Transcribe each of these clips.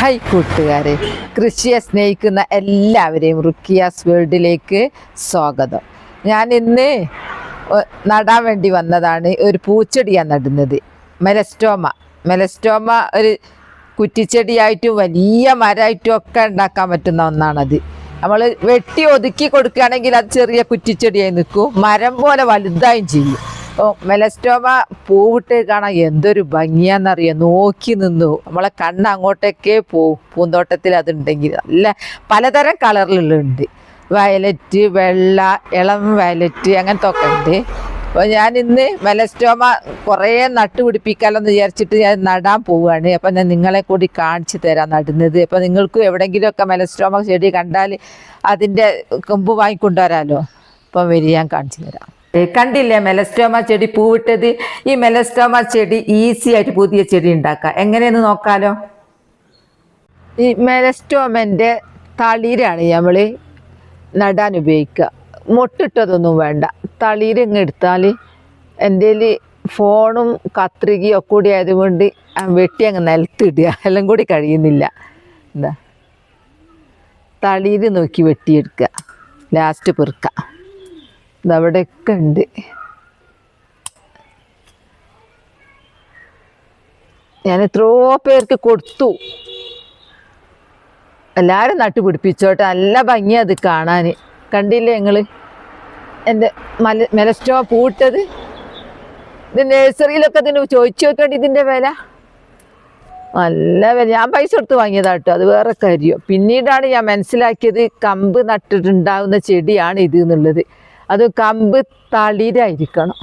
Hi കൂട്ടുകാരെ കൃഷിയെ സ്നേഹിക്കുന്ന എല്ലാവരെയും റുക്കിയാസ് വേൾഡിലേക്ക് സ്വാഗതം. ഞാൻ ഇന്ന് നടാൻ വേണ്ടി വന്നതാണ് ഒരു പൂച്ചെടിയാണ് നടുന്നത്. മെലസ്റ്റോമ. മെലസ്റ്റോമ ഒരു കുറ്റിച്ചെടിയായിട്ടും വലിയ മരമായിട്ടും ഒക്കെ ഉണ്ടാക്കാൻ പറ്റുന്ന ഒന്നാണത്. നമ്മൾ വെട്ടി ഒതുക്കി കൊടുക്കുകയാണെങ്കിൽ അത് ചെറിയ കുറ്റിച്ചെടിയായി നിൽക്കും. മരം പോലെ വലുതായും ചെയ്യും. മെലസ്റ്റോമ പൂവിട്ട് കാണാൻ എന്തൊരു ഭംഗിയാന്നറിയാം? നോക്കി നിന്നു. നമ്മളെ കണ്ണ് അങ്ങോട്ടേക്കേ പോവും പൂന്തോട്ടത്തിൽ അതുണ്ടെങ്കിൽ. നല്ല പലതരം കളറിലുണ്ട് വയലറ്റ് വെള്ള ഇളം വയലറ്റ് അങ്ങനത്തെ ഒക്കെ ഉണ്ട്. അപ്പോൾ ഞാൻ ഇന്ന് മെലസ്റ്റോമ കുറേ നട്ടുപിടിപ്പിക്കാമെന്ന് വിചാരിച്ചിട്ട് ഞാൻ നടാൻ പോവുകയാണ്. അപ്പം ഞാൻ നിങ്ങളെ കൂടി കാണിച്ചു തരാം നടുന്നത്. അപ്പം നിങ്ങൾക്കും എവിടെയെങ്കിലുമൊക്കെ മെലസ്റ്റോമ ചെടി കണ്ടാൽ അതിന്റെ കൊമ്പ് വാങ്ങിക്കൊണ്ടുവരാമല്ലോ അപ്പം വരി ഞാൻ കാണിച്ചു തരാം. കണ്ടില്ലേ മെലസ്റ്റോമ ചെടി പൂവിട്ടത്? ഈ മെലസ്റ്റോമ ചെടി ഈസി ആയിട്ട് പുതിയ ചെടി ഉണ്ടാക്കാം. എങ്ങനെയെന്ന് നോക്കാലോ? ഈ മെലസ്റ്റോമന്റെ തളിരാണ് നമ്മൾ നടാൻ ഉപയോഗിക്കുക. മൊട്ടിട്ടതൊന്നും വേണ്ട. തളിര് ഇങ്ങ് എടുത്താൽ എന്റെ ഫോണും കത്രികയും ഒക്കെ കൂടി ആയതുകൊണ്ട് വെട്ടി അങ്ങ് നിലത്തിടുക. എല്ലാം കൂടി കഴിയുന്നില്ല. എന്താ? തളിര് നോക്കി വെട്ടിയെടുക്കുക. ലാസ്റ്റ് പെറുക്കുക. ഇതവിടെയൊക്കെ ഉണ്ട്. ഞാൻ എത്രയോ പേർക്ക് കൊടുത്തു. എല്ലാവരും നട്ടുപിടിപ്പിച്ചോട്ടെ നല്ല ഭംഗിയാ അത് കാണാൻ കണ്ടില്ലേ ഞങ്ങൾ എന്റെ മല മെലസ്റ്റോ പൂട്ടത്? ഇത് നഴ്സറിയിലൊക്കെ ഇതിന് ചോദിച്ചു നോക്കേണ്ടി ഇതിന്റെ വില? നല്ല വില. ഞാൻ പൈസ കൊടുത്ത് വാങ്ങിയതാട്ടോ അത് വേറെ കാര്യം. പിന്നീടാണ് ഞാൻ മനസ്സിലാക്കിയത് കമ്പ് നട്ടിട്ടുണ്ടാവുന്ന ചെടിയാണ് ഇത് എന്നുള്ളത്. അത് കമ്പ് തളിരായിരിക്കണം.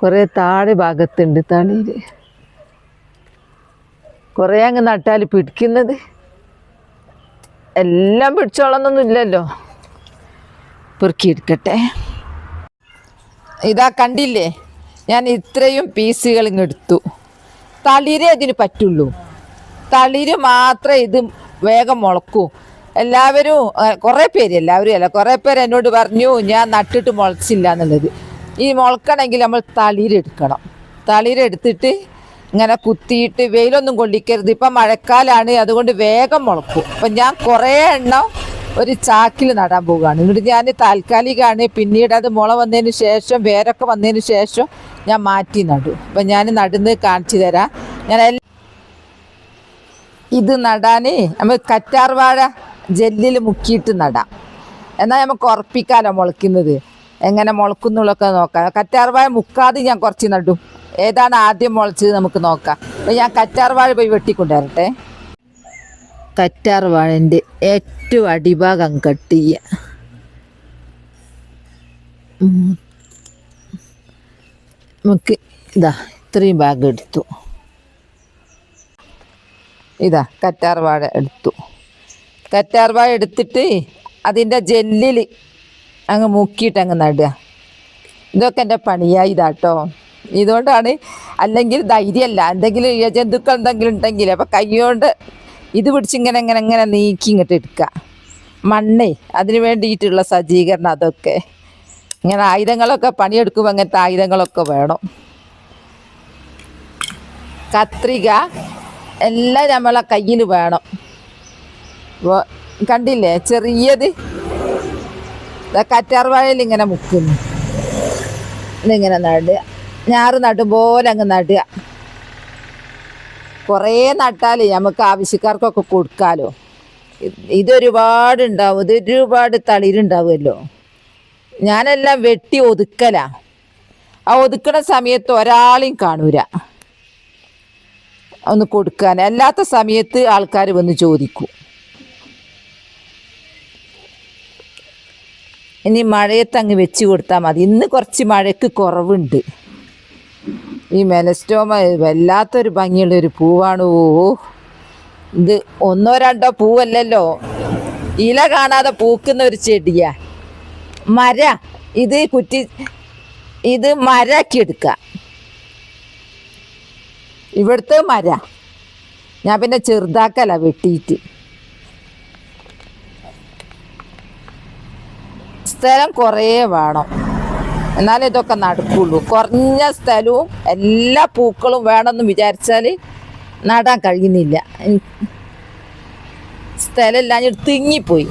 കുറേ താഴെ ഭാഗത്തുണ്ട് തളിര്. കുറേ അങ്ങ് നട്ടാൽ പിടിക്കുന്നത്. എല്ലാം പിടിച്ചോളന്നൊന്നുമില്ലല്ലോ പെറുക്കിയെടുക്കട്ടെ. ഇതാ കണ്ടില്ലേ? ഞാൻ ഇത്രയും പീസുകൾ ഇങ്ങ് എടുത്തു. തളിരേ ഇതിന് പറ്റുള്ളൂ. തളിര് മാത്രമേ ഇത് വേഗം മുളക്കൂ. എല്ലാവരും കുറേ പേര് എല്ലാവരും അല്ല കുറേ പേര് എന്നോട് പറഞ്ഞു ഞാൻ നട്ടിട്ട് മുളച്ചില്ല എന്നുള്ളത്. ഈ മുളക്കണമെങ്കിൽ നമ്മൾ തളിരെടുക്കണം. തളിരെടുത്തിട്ട് ഇങ്ങനെ കുത്തിയിട്ട് വെയിലൊന്നും കൊള്ളിക്കരുത്. ഇപ്പം മഴക്കാലാണ് അതുകൊണ്ട് വേഗം മുളക്കും. അപ്പം ഞാൻ കുറേ എണ്ണം ഒരു ചാക്കിൽ നടാൻ പോവുകയാണ്. എന്നിട്ട് ഞാൻ താൽക്കാലികമാണ് പിന്നീട് അത് മുള വന്നതിന് ശേഷം വേരൊക്കെ വന്നതിന് ശേഷം ഞാൻ മാറ്റി നടും. അപ്പം ഞാൻ നടുന്നത് കാണിച്ചു തരാം. ഞാൻ ഇത് നടാൻ നമ്മൾ കറ്റാർ വാഴ ജെല്ലിൽ മുക്കിയിട്ട് നടാം. എന്നാൽ നമുക്ക് ഉറപ്പിക്കാലോ മുളയ്ക്കുന്നത്? എങ്ങനെ മുളക്കുന്നുള്ളൊക്കെ നോക്കാം. കറ്റാർവാഴ മുക്കാതെ ഞാൻ കുറച്ച് നടും. ഏതാണ് ആദ്യം മുളച്ചത് നമുക്ക് നോക്കാം. അപ്പം ഞാൻ കറ്റാർവാഴ പോയി വെട്ടിക്കൊണ്ടുവരട്ടെ. കറ്റാർവാഴന്റെ ഏറ്റവും അടിഭാഗം കട്ട് ചെയ്യുക. നമുക്ക് ഇതാ ഇത്രയും ഭാഗം എടുത്തു. ഇതാ കറ്റാർവാഴ എടുത്തു. കറ്റാർ വാഴ എടുത്തിട്ട് അതിന്റെ ജെല്ലിൽ അങ്ങ് മുക്കിയിട്ട് അങ്ങ് നടുക. ഇതൊക്കെ എന്റെ പണിയായി ഇതാട്ടോ. ഇതുകൊണ്ടാണ് അല്ലെങ്കിൽ ധൈര്യമല്ല. എന്തെങ്കിലും ഇഴജന്തുക്കൾ എന്തെങ്കിലും ഉണ്ടെങ്കിൽ അപ്പം കൈകൊണ്ട് ഇത് പിടിച്ചിങ്ങനെ ഇങ്ങനെ ഇങ്ങനെ നീക്കി ഇങ്ങോട്ട് എടുക്കുക. മണ്ണേ അതിന് വേണ്ടിയിട്ടുള്ള സജ്ജീകരണം അതൊക്കെ. ഇങ്ങനെ ആയുധങ്ങളൊക്കെ പണിയെടുക്കുമ്പോൾ അങ്ങനത്തെ ആയുധങ്ങളൊക്കെ വേണം. കത്രിക എല്ലാം നമ്മളെ കയ്യിൽ വേണം. കണ്ടില്ലേ? ചെറിയത്. കറ്റാർ കറ്റാർവാഴയിൽ ഇങ്ങനെ മുക്കുന്നു. ഇതിങ്ങനെ നടുക ഞാറ് നടും പോലെ അങ്ങ് നടുക. കുറേ നട്ടാൽ നമുക്ക് ആവശ്യക്കാർക്കൊക്കെ കൊടുക്കാമല്ലോ ഇത് ഇതൊരുപാട് ഉണ്ടാവും ഇതൊരുപാട് തളിരുണ്ടാവുമല്ലോ. ഞാനെല്ലാം വെട്ടി ഒതുക്കല. ആ ഒതുക്കണ സമയത്ത് ഒരാളെയും കാണൂല. ഒന്ന് കൊടുക്കാൻ. അല്ലാത്ത സമയത്ത് ആൾക്കാർ വന്ന് ചോദിക്കും. ഇനി മഴയത്ത് അങ്ങ് വെച്ച് കൊടുത്താൽ മതി. ഇന്ന് കുറച്ച് മഴയ്ക്ക് കുറവുണ്ട്. ഈ മെലസ്റ്റോമ വല്ലാത്തൊരു ഭംഗിയുള്ളൊരു പൂവാണ്. ഓ ഇത് ഒന്നോ രണ്ടോ പൂവല്ലല്ലോ. ഇല കാണാതെ പൂക്കുന്ന ഒരു ചെടിയാ. മര ഇത് കുറ്റി ഇത് മരാക്കി എടുക്കുക. ഇവിടുത്തെ മര. ഞാൻ പിന്നെ ചെറുതാക്കല വെട്ടിയിട്ട്. സ്ഥലം കുറേ വേണം. എന്നാലേ ഇതൊക്കെ നടക്കുള്ളൂ. കുറഞ്ഞ സ്ഥലവും എല്ലാ പൂക്കളും വേണമെന്ന് വിചാരിച്ചാൽ നടാൻ കഴിയുന്നില്ല. സ്ഥലമില്ലാഞ്ഞിട്ട് തിങ്ങിപ്പോയി.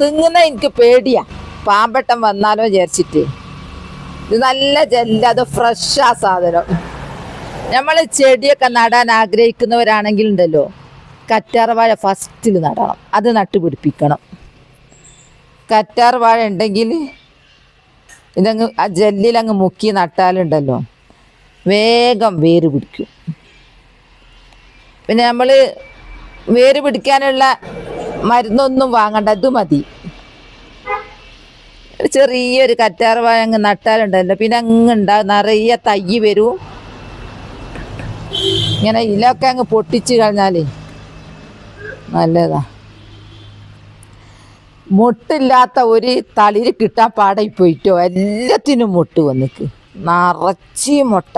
തിങ്ങുന്ന എനിക്ക് പേടിയാ. പാമ്പട്ടം വന്നാലോ വിചാരിച്ചിട്ട്. ഇത് നല്ല ജെല്ല അത് ഫ്രഷാ സാധനം. നമ്മൾ ചെടിയൊക്കെ നടാൻ ആഗ്രഹിക്കുന്നവരാണെങ്കിൽ ഉണ്ടല്ലോ കറ്റാർവാഴ ഫസ്റ്റിൽ നടണം. അത് നട്ടുപിടിപ്പിക്കണം. കറ്റാർ വാഴ ഉണ്ടെങ്കിൽ ഇതങ്ങ് ആ ജെല്ലിലങ്ങ് മുക്കി നട്ടാലുണ്ടല്ലോ. വേഗം വേര് പിടിക്കും. പിന്നെ നമ്മൾ വേര് പിടിക്കാനുള്ള മരുന്നൊന്നും വാങ്ങണ്ട അത് മതി. ചെറിയൊരു കറ്റാർ വാഴ അങ്ങ് നട്ടാലുണ്ടല്ലോ. പിന്നെ അങ്ങ് ഉണ്ടാവും നിറയെ തയ്യ് വരും. ഇങ്ങനെ ഇലൊക്കെ അങ്ങ് പൊട്ടിച്ച് കളഞ്ഞാലേ നല്ലതാ. മുട്ടില്ലാത്ത ഒരു തളിര് കിട്ടാൻ പാടായി പോയിട്ടോ? എല്ലാത്തിനും മുട്ട് വന്നിക്ക്. നിറച്ച് മുട്ട.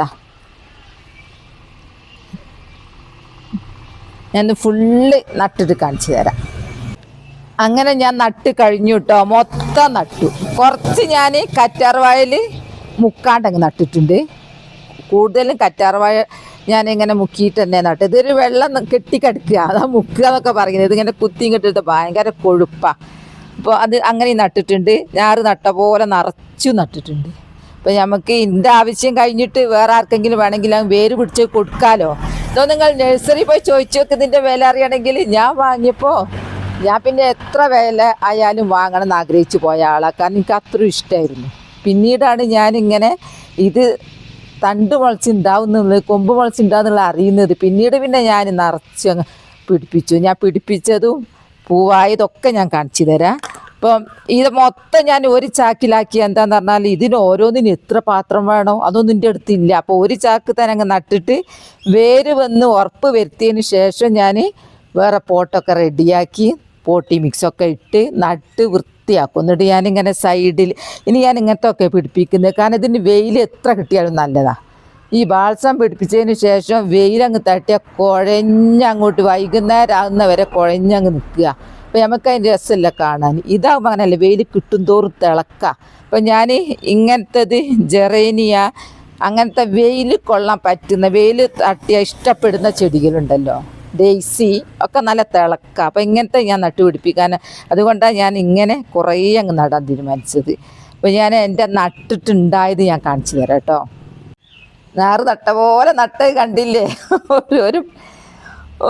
ഞാൻ ഫുള്ള് നട്ടിട്ട് കാണിച്ചു തരാം. അങ്ങനെ ഞാൻ നട്ട് കഴിഞ്ഞു കേട്ടോ. മൊത്തം നട്ടു. കുറച്ച് ഞാൻ കറ്റാർവാഴയിൽ മുക്കാണ്ടങ്ങ് നട്ടിട്ടുണ്ട്. കൂടുതലും കറ്റാർവാഴ ഞാനിങ്ങനെ മുക്കിയിട്ട് തന്നെ നട്ടു ഇതൊരു വെള്ളം കെട്ടിക്കടുക്കുക. അതാ മുക്കുക എന്നൊക്കെ പറയുന്നത്. ഇതിങ്ങനെ കുത്തിയും കെട്ടിട്ട് ഭയങ്കര കൊഴുപ്പാണ് അപ്പോൾ അത് അങ്ങനെ നട്ടിട്ടുണ്ട്. ഞാറ് നട്ട പോലെ നിറച്ചു നട്ടിട്ടുണ്ട്. അപ്പോൾ നമുക്ക് ഇതിന്റെ ആവശ്യം കഴിഞ്ഞിട്ട് വേറെ ആർക്കെങ്കിലും വേണമെങ്കിൽ അങ്ങ് വേര് പിടിച്ച് കൊടുക്കാലോ. ഇതോ നിങ്ങൾ നഴ്സറി പോയി ചോദിച്ചു നോക്ക് വില അറിയണമെങ്കിൽ. ഞാൻ വാങ്ങിയപ്പോൾ ഞാൻ പിന്നെ എത്ര വില ആയാലും വാങ്ങണം എന്ന് ആഗ്രഹിച്ചു പോയ ആളാണ് കാരണം എനിക്ക് അത്ര ഇഷ്ടമായിരുന്നു പിന്നീടാണ് ഞാനിങ്ങനെ ഇത് തണ്ട് മുളച്ചുണ്ടാവുന്നുള്ളത് കൊമ്പ് മുളച്ചുണ്ടാവുന്നുള്ള അറിയുന്നത്. പിന്നീട് പിന്നെ ഞാൻ നിറച്ച് പിടിപ്പിച്ചു. ഞാൻ പിടിപ്പിച്ചതും പൂവായതൊക്കെ ഞാൻ കാണിച്ചു തരാം. അപ്പം ഇത് മൊത്തം ഞാൻ ഒരു ചാക്കിലാക്കി എന്താന്ന് പറഞ്ഞാൽ ഇതിന് ഓരോന്നിനും എത്ര പാത്രം വേണോ അതൊന്നും എന്റെ അടുത്തില്ല. അപ്പോൾ ഒരു ചാക്ക് തന്നെ അങ്ങ് നട്ടിട്ട് വേര് വന്ന് ഉറപ്പ് വരുത്തിയതിന് ശേഷം ഞാൻ വേറെ പോട്ടൊക്കെ റെഡിയാക്കി പോട്ടി മിക്സൊക്കെ ഇട്ട് നട്ട് വൃത്തിയാക്കും. എന്നിട്ട് ഞാനിങ്ങനെ സൈഡിൽ ഇനി ഞാൻ ഇങ്ങനത്തെ ഒക്കെ പിടിപ്പിക്കുന്നത്. കാരണം ഇതിന് വെയിൽ എത്ര കിട്ടിയാലും നല്ലതാണ് ഈ ബാൾസം പിടിപ്പിച്ചതിന് ശേഷം വെയിലങ്ങ് തട്ടിയ കുഴഞ്ഞങ്ങോട്ട് വൈകുന്നേരം വരെ കുഴഞ്ഞങ്ങ് നിൽക്കുക. അപ്പോൾ നമുക്ക് അതിന്റെ രസമല്ല കാണാൻ. ഇതാകുമ്പോൾ അങ്ങനെയല്ല വെയിൽ കിട്ടും തോറും തിളക്കുക അപ്പം ഞാൻ ഇങ്ങനത്തത് ജെറേനിയ അങ്ങനത്തെ വെയിൽ കൊള്ളാൻ പറ്റുന്ന വെയിൽ തട്ടിയ ഇഷ്ടപ്പെടുന്ന ചെടികളുണ്ടല്ലോ ഡെയ്സി ഒക്കെ നല്ല തിളക്കുക അപ്പം ഇങ്ങനത്തെ ഞാൻ നട്ടുപിടിപ്പിക്കാൻ അതുകൊണ്ടാണ് ഞാൻ ഇങ്ങനെ കുറേ അങ്ങ് നടാൻ തീരുമാനിച്ചത്. അപ്പോൾ ഞാൻ എന്റെ നട്ടിട്ടുണ്ടായത് ഞാൻ കാണിച്ചു തരാം കേട്ടോ. ഞാറ് നട്ട പോലെ നട്ട് കണ്ടില്ലേ? ഒരു ഒരു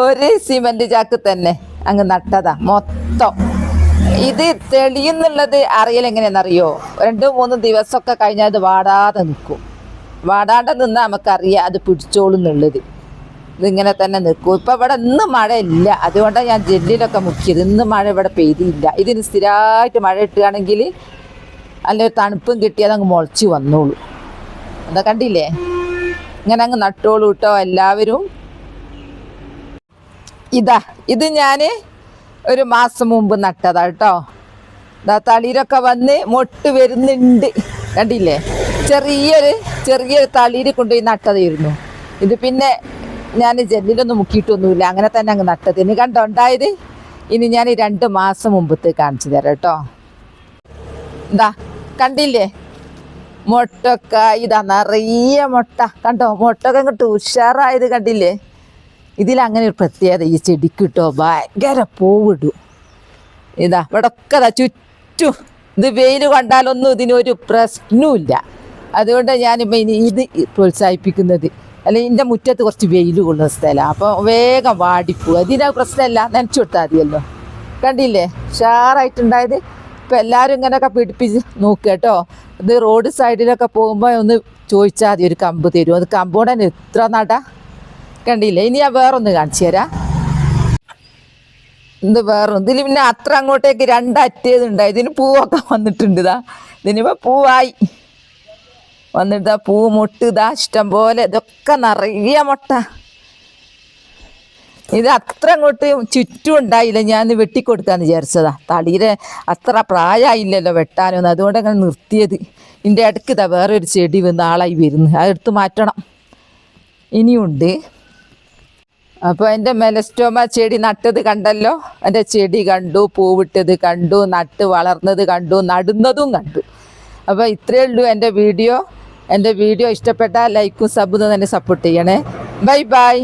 ഒരു സിമെന്റ് ചാക്ക് തന്നെ അങ്ങ് നട്ടതാ മൊത്തം. ഇത് തെളിയുന്നുള്ളത് അറിയൽ എങ്ങനെയാണെന്നറിയോ? രണ്ട് മൂന്ന് ദിവസമൊക്കെ കഴിഞ്ഞാൽ അത് വാടാതെ നിൽക്കും. വാടാതെ നിന്നാൽ നമുക്കറിയാം അത് പിടിച്ചോളും എന്നുള്ളത്. ഇതിങ്ങനെ തന്നെ നിൽക്കും. ഇപ്പം ഇവിടെ ഇന്ന് മഴയില്ല. അതുകൊണ്ടാണ് ഞാൻ ജെല്ലിലൊക്കെ മുക്കിയത്. ഇന്ന് മഴ ഇവിടെ പെയ്തില്ല. ഇതിന് സ്ഥിരമായിട്ട് മഴ ഇട്ടുകയാണെങ്കിൽ നല്ലൊരു തണുപ്പും കിട്ടിയത് അങ്ങ് മുളച്ച് വന്നോളൂ. എന്താ കണ്ടില്ലേ? ഇങ്ങനെ അങ്ങ് നട്ടോളൂ കേട്ടോ എല്ലാവരും. ഇതാ ഇത് ഞാൻ ഒരു മാസം മുമ്പ് നട്ടതാ കേട്ടോ ഇതാ തളിരൊക്കെ വന്ന് മൊട്ട് വരുന്നുണ്ട്. കണ്ടില്ലേ? ചെറിയൊരു ചെറിയൊരു തളിര് കൊണ്ടുപോയി നട്ടതായിരുന്നു. ഇത് പിന്നെ ഞാൻ ജെല്ലിലൊന്നും മുക്കിയിട്ടൊന്നുമില്ല. അങ്ങനെ തന്നെ അങ്ങ് നട്ടത്. ഇനി കണ്ടോ ഉണ്ടായത്? ഇനി ഞാൻ രണ്ട് മാസം മുമ്പത്തെ കാണിച്ചു തരാം കേട്ടോ എന്താ കണ്ടില്ലേ? മുട്ടൊക്കെ ഇതാ നിറയെ മുട്ട. കണ്ടോ മുട്ടൊക്കെ ഇങ്ങോട്ട് ഉഷാറായത് കണ്ടില്ലേ? ഇതിലങ്ങനെ ഒരു പ്രത്യേകത ഈ ചെടിക്ക് കിട്ടോ ഭയങ്കര പൂവിടും. ഇതാ ഇവിടെ ഒക്കെ ദാ ചുറ്റും ഇത് വെയിൽ കണ്ടാലൊന്നും ഇതിനൊരു പ്രശ്നവുമില്ല. അതുകൊണ്ട് ഞാനിപ്പോൾ ഇനി ഇത് പ്രോത്സാഹിപ്പിക്കുന്നത് അല്ലെങ്കിൽ എന്റെ മുറ്റത്ത് കുറച്ച് വെയിൽ കൊള്ളുന്ന സ്ഥലമാണ് അപ്പോൾ വേഗം വാടിപ്പോവും. അതിന് പ്രശ്നമല്ല നനച്ചു കൊടുത്താൽ മതിയല്ലോ. കണ്ടില്ലേ? ഷാറായിട്ടുണ്ടായത് ഇപ്പം എല്ലാവരും ഇങ്ങനെയൊക്കെ പിടിപ്പിച്ച് നോക്കുക കേട്ടോ. ഇത് റോഡ് സൈഡിലൊക്കെ പോകുമ്പോൾ ഒന്ന് ചോദിച്ചാൽ മതി ഒരു കമ്പ് തരും. അത് കമ്പോടെ എത്ര നട? കണ്ടില്ലേ? ഇനി ഞാൻ വേറൊന്ന് കാണിച്ചു തരാം. ഇത് വേറെ ഇതിൽ പിന്നെ അത്ര അങ്ങോട്ടേക്ക് രണ്ടറ്റേതുണ്ടായി. ഇതിന് പൂവൊക്കെ വന്നിട്ടുണ്ട് ഇതാ. ഇതിനിപ്പോൾ പൂവായി. വന്നിട്ട് പൂ മുട്ട് ഇതാ ഇഷ്ടം പോലെ ഇതൊക്കെ നിറയെ മുട്ട. ഇത് അത്ര അങ്ങോട്ട് ചുറ്റും ഉണ്ടായില്ല. ഞാൻ വെട്ടിക്കൊടുക്കാന്ന് വിചാരിച്ചതാ. തളിയിലെ അത്ര പ്രായമായില്ലല്ലോ വെട്ടാനൊന്നും അതുകൊണ്ട് അങ്ങനെ നിർത്തിയത്. ഇതിന്റെ ഇടയ്ക്ക് ഇതാ വേറെ ഒരു ചെടി വന്ന് ആളായി വരുന്നു. അതെടുത്ത് മാറ്റണം. ഇനിയുണ്ട് അപ്പോൾ എന്റെ മെലസ്റ്റോമ ചെടി നട്ടത് കണ്ടല്ലോ? എന്റെ ചെടി കണ്ടു പൂവിട്ടത് കണ്ടു നട്ട് വളർന്നത് കണ്ടു നടുന്നതും കണ്ടു. അപ്പോൾ ഇത്രയേ ഉള്ളൂ എന്റെ വീഡിയോ. എന്റെ വീഡിയോ ഇഷ്ടപ്പെട്ടാൽ ലൈക്കും സബും തന്നെ സപ്പോർട്ട് ചെയ്യണേ. Bye bye.